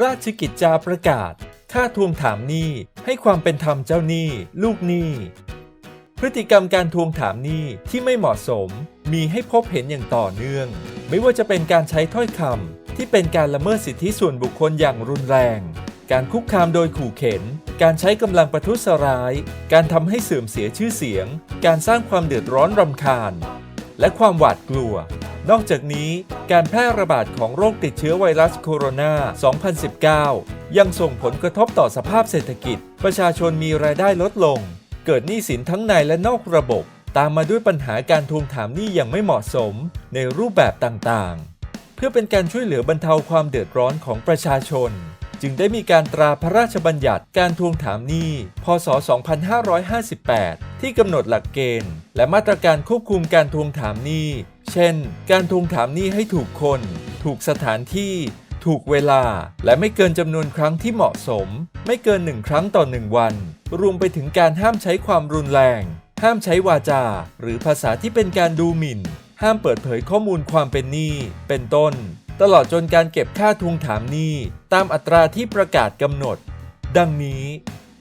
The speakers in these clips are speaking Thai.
ราชกิจจาประกาศค่าทวงถามหนี้ให้ความเป็นธรรมเจ้าหนี้ ลูกหนี้ พฤติกรรมการทวงถามหนี้ที่ไม่เหมาะสม มีให้พบเห็นอย่างต่อเนื่อง ไม่ว่าจะเป็นการใช้ถ้อยคำที่เป็นการละเมิดสิทธิส่วนบุคคลอย่างรุนแรง การคุกคามโดยขู่เข็น การใช้กำลังประทุษร้าย การทำให้เสื่อมเสียชื่อเสียง การสร้างความเดือดร้อนรำคาญ และความหวาดกลัว นอกจากนี้การแพร่ระบาดของโรคติดเชื้อไวรัสโคโรนา 2019 ยังส่งผลกระทบต่อสภาพเศรษฐกิจ ประชาชนมีรายได้ลดลง เกิดหนี้สินทั้งในและนอกระบบ ตามมาด้วยปัญหาการทวงถามหนี้อย่างไม่เหมาะสมในรูปแบบต่างๆ เพื่อเป็นการช่วยเหลือบรรเทาความเดือดร้อนของประชาชน จึงได้มีการตราพระราชบัญญัติการทวงถามหนี้ พศ 2558 ที่กำหนดหลักเกณฑ์ และมาตรการควบคุมการทวงถามหนี้ เช่น การทวงถามหนี้ให้ถูกคน ถูกสถานที่ ถูกเวลา และไม่เกินจำนวนครั้งที่เหมาะสม ไม่เกินหนึ่งครั้งต่อหนึ่งวัน รวมไปถึงการห้ามใช้ความรุนแรง ห้ามใช้วาจา หรือภาษาที่เป็นการดูหมิ่น ห้ามเปิดเผยข้อมูลความเป็นหนี้ เป็นต้น ตลอดจนการเก็บค่าทวงถามหนี้ตามอัตราที่ประกาศกำหนด ดังนี้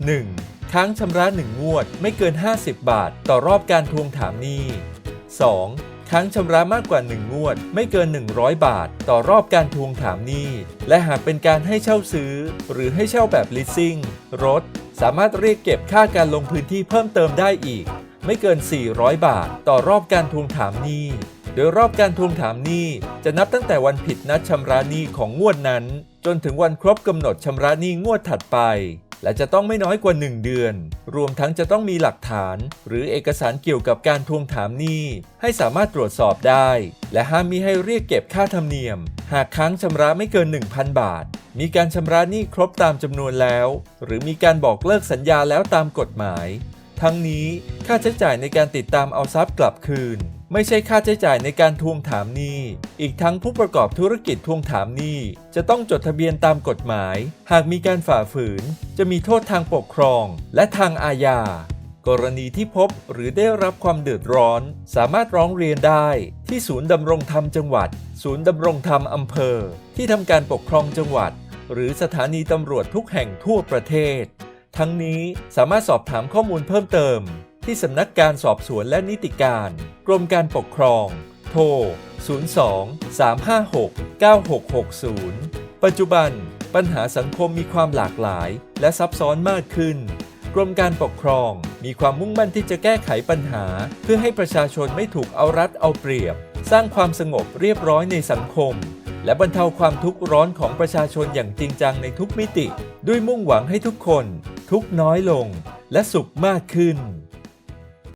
1. ค้างชำระ1งวดไม่เกิน 50 บาท ต่อรอบการทวงถามหนี้ 2. ค้างชำระมากกว่า 1 งวด ไม่เกิน 100 บาท ต่อรอบการทวงถามหนี้ และหากเป็นการให้เช่าซื้อ หรือให้เช่าแบบ leasing รถ สามารถเรียกเก็บค่าการลงพื้นที่เพิ่มเติมได้อีก ไม่เกิน 400 บาท ต่อรอบการทวงถามหนี้ โดยรอบการทวงถามหนี้จะนับตั้งแต่วันผิดนัดชำระหนี้ของงวดนั้น จนถึงวันครบกำหนดชำระหนี้งวดถัดไป และจะต้องไม่น้อยกว่า 1 เดือน รวมทั้งจะต้องมีหลักฐาน หรือเอกสารเกี่ยวกับการทวงถามหนี้ให้สามารถตรวจสอบได้ และห้ามมีให้เรียกเก็บค่าธรรมเนียม หากค้างชำระไม่เกิน 1,000 บาท มีการชำระหนี้ครบตามจำนวนแล้ว หรือมีการบอกเลิกสัญญาแล้วตามกฎหมาย ทั้งนี้ค่าใช้จ่ายในการติดตามเอาทรัพย์กลับคืน ไม่ใช่ค่าใช้จ่ายในการทวงถามหนี้ อีกทั้งผู้ประกอบธุรกิจทวงถามหนี้ จะต้องจดทะเบียนตามกฎหมาย หากมีการฝ่าฝืน จะมีโทษทางปกครอง และทางอาญา กรณีที่พบหรือได้รับความเดือดร้อน สามารถร้องเรียนได้ที่ศูนย์ดำรงธรรมจังหวัด ศูนย์ดำรงธรรมอำเภอ ที่ทำการปกครองจังหวัด หรือสถานีตำรวจทุกแห่งทั่วประเทศ ทั้งนี้สามารถสอบถามข้อมูลเพิ่มเติม ที่สำนักการสอบสวนและนิติการ กรมการปกครอง โทร 02 356 9660 ปัจจุบัน ปัญหาสังคมมีความหลากหลาย และซับซ้อนมากขึ้น กรมการปกครองมีความมุ่งมั่นที่จะแก้ไขปัญหา เพื่อให้ประชาชนไม่ถูกเอารัดเอาเปรียบ สร้างความสงบเรียบร้อยในสังคม และบรรเทาความทุกข์ร้อนของประชาชนอย่างจริงจังในทุกมิติ ด้วยมุ่งหวังให้ทุกคน ทุกน้อยลง และสุขมากขึ้น